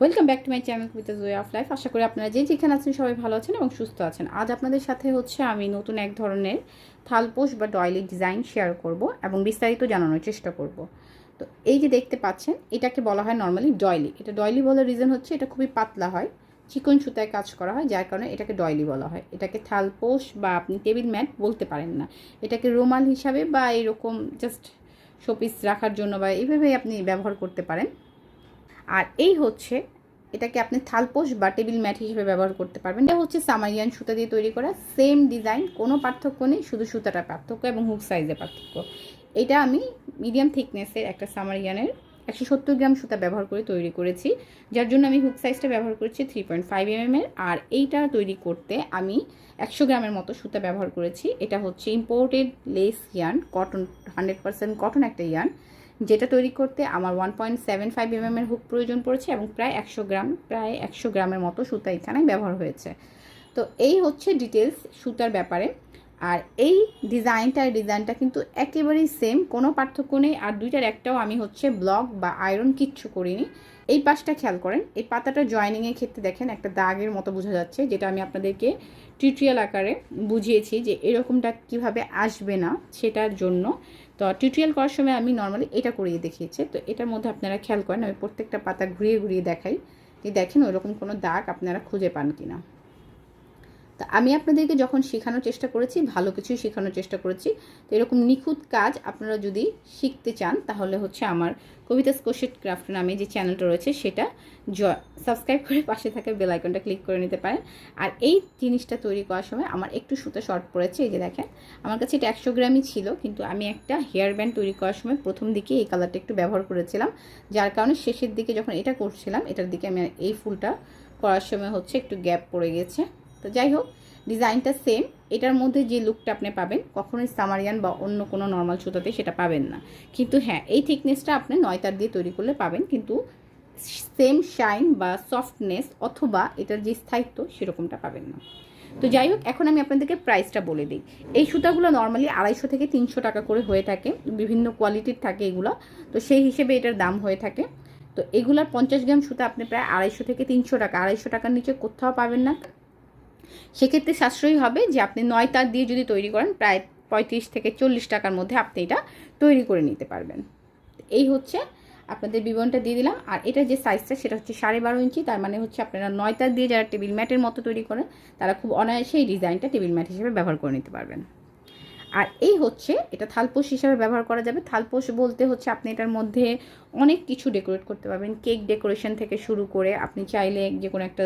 Welcome back to my channel with way of life আশা করি আপনারা যে যেখানে আছেন সবাই ভালো আছেন এবং সুস্থ আছেন। আজ আপনাদের সাথে হচ্ছে আমি নতুন এক ধরনের থালপোষ বা ডয়েলি ডিজাইন শেয়ার করব এবং বিস্তারিত জানানোর চেষ্টা করব। তো এই যে দেখতে পাচ্ছেন, এটাকে বলা হয় নর্মালি ডয়লি এটা ডয়লি বলার রিজন হচ্ছে, এটা খুবই পাতলা হয়, চিকন সুতায় কাজ করা হয়, যার কারণে এটাকে ডয়লি বলা হয়। এটাকে থালপোষ বা আপনি টেবিল ম্যাট বলতে পারেন না। এটাকে রুমাল হিসাবে বা এরকম জাস্ট শোপিস রাখার জন্য বা এইভাবেই আপনি ব্যবহার করতে পারেন। আর এই হচ্ছে, এটাকে আপনি থালপোষ বা টেবিল ম্যাট হিসেবে ব্যবহার করতে পারবেন। এটা হচ্ছে সামারিয়ান সুতা দিয়ে তৈরি করা সেম ডিজাইন কোনো পার্থক্য নেই, শুধু সুতাটা পার্থক্য এবং হুক সাইজের পার্থক্য। এটা আমি মিডিয়াম থিকনেসের একটা সামারিয়ানের একশো সত্তর গ্রাম সুতা ব্যবহার করে তৈরি করেছি, যার জন্য আমি হুক সাইজটা ব্যবহার করেছি থ্রি পয়েন্ট ফাইভ এম এর। আর এইটা তৈরি করতে আমি একশো গ্রামের মতো সুতা ব্যবহার করেছি। এটা হচ্ছে imported lace yarn cotton hundred percent cotton একটা ইয়ার্ন যেটা তৈরি করতে আমার ওয়ান পয়েন্ট সেভেন ফাইভ এমএমের হুক প্রয়োজন পড়েছে এবং প্রায় একশো গ্রাম, প্রায় একশো গ্রামের মতো সুতা এখানে ব্যবহার হয়েছে। তো এই হচ্ছে ডিটেলস সুতার ব্যাপারে। আর এই ডিজাইনটা ডিজাইনটা কিন্তু একেবারেই সেম কোনো পার্থক্য নেই। আর দুইটার একটাও আমি হচ্ছে ব্লক বা আয়রন কিচ্ছু করিনি। এই পাশটা খেয়াল করেন, এই পাতাটা জয়েনিংয়ের ক্ষেত্রে দেখেন একটা দাগের মতো বোঝা যাচ্ছে, যেটা আমি আপনাদেরকে টিউটোরিয়াল আকারে বুঝিয়েছি যে এরকমটা কীভাবে আসবে না সেটার জন্য। তো টিউটোরিয়াল করার সময় আমি নর্মালি এটা করিয়ে দেখিয়েছি। তো এটার মধ্যে আপনারা খেয়াল করেন, আমি প্রত্যেকটা পাতা ঘুরিয়ে ঘুরিয়ে দেখাই। যে দেখেন ওইরকম কোনো দাগ আপনারা খুঁজে পান কিনা। তা আমি আপনাদেরকে যখন শেখানোর চেষ্টা করেছি, ভালো কিছুই শেখানোর চেষ্টা করেছি, তো এরকম নিখুঁত কাজ আপনারা যদি শিখতে চান, তাহলে হচ্ছে আমার কবিতা স্কোশেট ক্রাফট নামে যে চ্যানেলটা রয়েছে, সেটা জ সাবস্ক্রাইব করে পাশে থাকা বেল আইকনটা ক্লিক করে নিতে পারেন। আর এই জিনিসটা তৈরি করার সময় আমার একটু সুতো শর্ট পড়েছে, এই যে দেখেন। আমার কাছে এটা একশো গ্রামই ছিল, কিন্তু আমি একটা হেয়ার ব্যান্ড তৈরি করার সময় প্রথম দিকে এই কালারটা একটু ব্যবহার করেছিলাম। যার কারণে শেষের দিকে যখন এটা করছিলাম, এটার দিকে আমি এই ফুলটা করার সময় হচ্ছে একটু গ্যাপ পড়ে গেছে। তো যাই হোক, ডিজাইনটা সেম এটার মধ্যে যে লুকটা আপনি পাবেন, কখনোই সামারিয়ান বা অন্য কোনো নর্মাল সুতাতে সেটা পাবেন না। কিন্তু হ্যাঁ এই থিকনেসটা আপনি নয়তার দিয়ে তৈরি করলে পাবেন, কিন্তু সেম শাইন বা সফটনেস অথবা এটার যে স্থায়িত্ব সেরকমটা পাবেন না। তো যাই হোক, এখন আমি আপনাদেরকে প্রাইসটা বলে দিই। এই সুতাগুলো নর্মালি আড়াইশো থেকে তিনশো টাকা করে হয়ে থাকে, বিভিন্ন কোয়ালিটির থাকে এগুলো। তো সেই হিসেবে এটার দাম হয়ে থাকে। তো এগুলার পঞ্চাশ গ্রাম সুতা আপনি প্রায় আড়াইশো থেকে তিনশো টাকা, আড়াইশো টাকার নিচে কোথাও পাবেন না। সেক্ষেত্রে সাশ্রয়ী হবে যে আপনি নয় তার দিয়ে যদি তৈরি করেন, প্রায় পঁয়ত্রিশ থেকে চল্লিশ টাকার মধ্যে আপনি এটা তৈরি করে নিতে পারবেন। এই হচ্ছে আপনাদের বিবরণটা দিয়ে দিলাম। আর এটা যে সাইজটা সেটা হচ্ছে সাড়ে বারো ইঞ্চি। তার মানে হচ্ছে আপনারা নয় তার দিয়ে যারা টেবিল ম্যাটের মতো তৈরি করেন, তারা খুব অনায়াসে এই ডিজাইনটা টেবিল ম্যাট হিসেবে ব্যবহার করে নিতে পারবেন। আর এই হচ্ছে, এটা থালপোষ হিসাবে ব্যবহার করা যাবে। থালপোষ বলতে হচ্ছে আপনি এটার মধ্যে অনেক কিছু ডেকোরেট করতে পারবেন। কেক ডেকোরেশন থেকে শুরু করে আপনি চাইলে যে কোনো একটা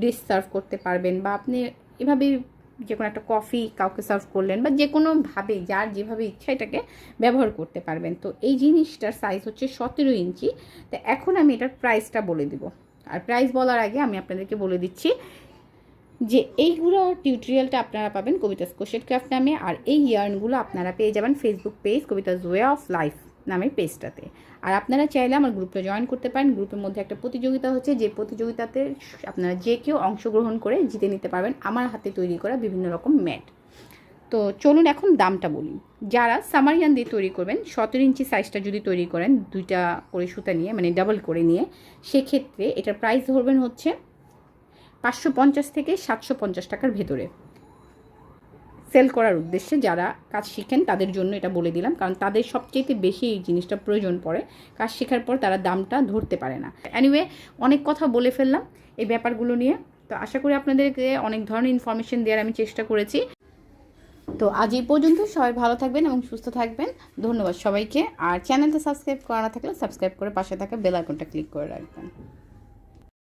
ডিশ সার্ভ করতে পারবেন বা আপনি এভাবেই যে কোনো একটা কফি কাউকে সার্ভ করলেন বা যে কোনোভাবে যার যেভাবে ইচ্ছা এটাকে ব্যবহার করতে পারবেন। তো এই জিনিসটার সাইজ হচ্ছে সতেরো ইঞ্চি। তো এখন আমি এটার প্রাইসটা বলে দিব। আর প্রাইস বলার আগে আমি আপনাদেরকে বলে দিচ্ছি যে এইগুলো টিউটোরিয়ালটা আপনারা পাবেন কবিতা স্কোশেট ক্রাফট নামে, আর এই ইয়ার্নগুলো আপনারা পেয়ে যাবেন ফেসবুক পেজ কবিতাজ ওয়ে অফ লাইফ নামের পেজটাতে আর আপনারা চাইলে আমার গ্রুপে জয়েন করতে পারেন। গ্রুপের মধ্যে একটা প্রতিযোগিতা হচ্ছে, যে প্রতিযোগিতাতে আপনারা যে কেউ অংশগ্রহণ করে জিতে নিতে পারবেন আমার হাতে তৈরি করা বিভিন্ন রকম ম্যাট। তো চলুন এখন দামটা বলি। যারা সামারিয়ান দিয়ে তৈরি করবেন, সতেরো ইঞ্চি সাইজটা যদি তৈরি করেন, দুইটা করে সুতা নিয়ে মানে ডাবল করে নিয়ে, সেক্ষেত্রে এটার প্রাইস ধরবেন হচ্ছে পাঁচশো পঞ্চাশ থেকে সাতশো পঞ্চাশ টাকার ভেতরে। সেল করার উদ্দেশ্যে যারা কাজ শিখেন, তাদের জন্য এটা বলে দিলাম, কারণ তাদের সবচেয়ে বেশি এই জিনিসটা প্রয়োজন পড়ে। কাজ শেখার পর তারা দামটা ধরতে পারে না। অ্যানিওয়ে অনেক কথা বলে ফেললাম এই ব্যাপারগুলো নিয়ে। তো আশা করি আপনাদেরকে অনেক ধরনের ইনফরমেশন দেওয়ার আমি চেষ্টা করেছি। তো আজ এই পর্যন্ত সবাই ভালো থাকবেন এবং সুস্থ থাকবেন। ধন্যবাদ সবাইকে। আর চ্যানেলটা সাবস্ক্রাইব করা না থাকলে সাবস্ক্রাইব করে পাশে থাকা বেল আইকনটা ক্লিক করে রাখবেন।